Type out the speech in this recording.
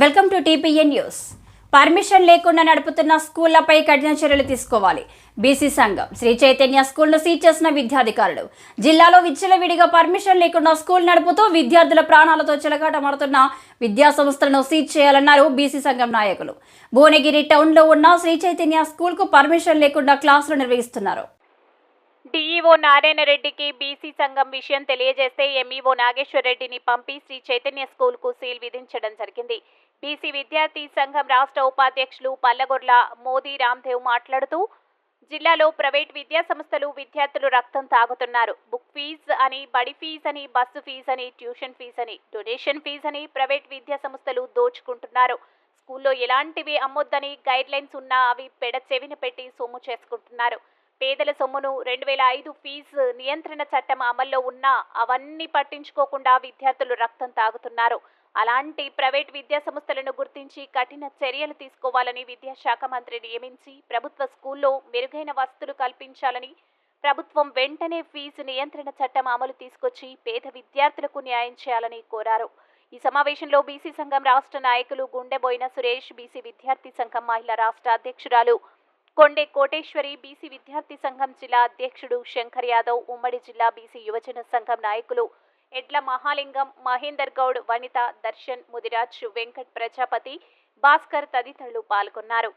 Welcome to TPN news. Permission లేకుండా నడుపుతున్న స్కూళ్ళపై కఠిన చర్యలు తీసుకోవాలి. బీసీ సంఘం శ్రీ చైతన్య స్కూల్ను సీజ్ చేసిన విద్యాధికారులు. జిల్లాలో విచ్చలవిడిగా పర్మిషన్ లేకుండా స్కూల్ నడుపుతూ విద్యార్థుల ప్రాణాలతో చెలగాటమాడుతున్న విద్యా సంస్థలను సీజ్ చేయాలన్నారు బీసీ సంఘం నాయకులు. భువనగిరి టౌన్లో ఉన్న శ్రీ చైతన్య స్కూల్కు పర్మిషన్ లేకుండా క్లాసులు నిర్వహిస్తున్నారు. డీఈఓ నారాయణ రెడ్డికి బీసీ సంఘం విషయం తెలియజేస్తే ఎంఈఓ నాగేశ్వర రెడ్డిని పంపి శ్రీ చైతన్య స్కూల్కు సీల్ విధించడం జరిగింది. బీసీ విద్యార్థి సంఘం రాష్ట్ర ఉపాధ్యక్షులు పల్లగొర్ల మోదీ రామ్దేవ్ మాట్లాడుతూ జిల్లాలో ప్రైవేట్ విద్యా సంస్థలు విద్యార్థులు రక్తం తాగుతున్నారు. బుక్ ఫీజ్ అని బడి ఫీజ్ అని బస్సు ఫీజ్ అని ట్యూషన్ ఫీజ్ అని డొనేషన్ ఫీజ్ అని ప్రైవేట్ విద్యా సంస్థలు దోచుకుంటున్నారు. స్కూల్లో ఎలాంటివి అమ్మొద్దని గైడ్ లైన్స్ ఉన్నా అవి పెడ చెవిన పెట్టి సొమ్ము చేసుకుంటున్నారు. పేదల సొమ్మును రెండు వేల ఐదు ఫీజు నియంత్రణ చట్టం అమల్లో ఉన్నా అవన్నీ పట్టించుకోకుండా విద్యార్థులు రక్తం తాగుతున్నారు. అలాంటి ప్రైవేట్ విద్యా సంస్థలను గుర్తించి కఠిన చర్యలు తీసుకోవాలని విద్యాశాఖ మంత్రి నియమించి ప్రభుత్వ స్కూల్లో మెరుగైన వసతులు కల్పించాలని ప్రభుత్వం వెంటనే ఫీజు నియంత్రణ చట్టం అమలు తీసుకొచ్చి పేద విద్యార్థులకు న్యాయం చేయాలని కోరారు. ఈ సమావేశంలో బీసీ సంఘం రాష్ట్ర నాయకులు గుండెబోయిన సురేష్ బీసీ విద్యార్థి సంఘం మహిళా రాష్ట్ర అధ్యక్షురాలు కొండే కోటేశ్వరి బీసీ విద్యార్థి సంఘం జిల్లా అధ్యక్షుడు శంకర్ యాదవ్ ఉమ్మడి జిల్లా బీసీ యువజన సంఘం నాయకులు ఎడ్ల మహాలింగం మహేందర్ గౌడ్ వనిత దర్శన్ ముదిరాజ్ వెంకట్ ప్రజాపతి భాస్కర్ తదితరులు పాల్గొన్నారు.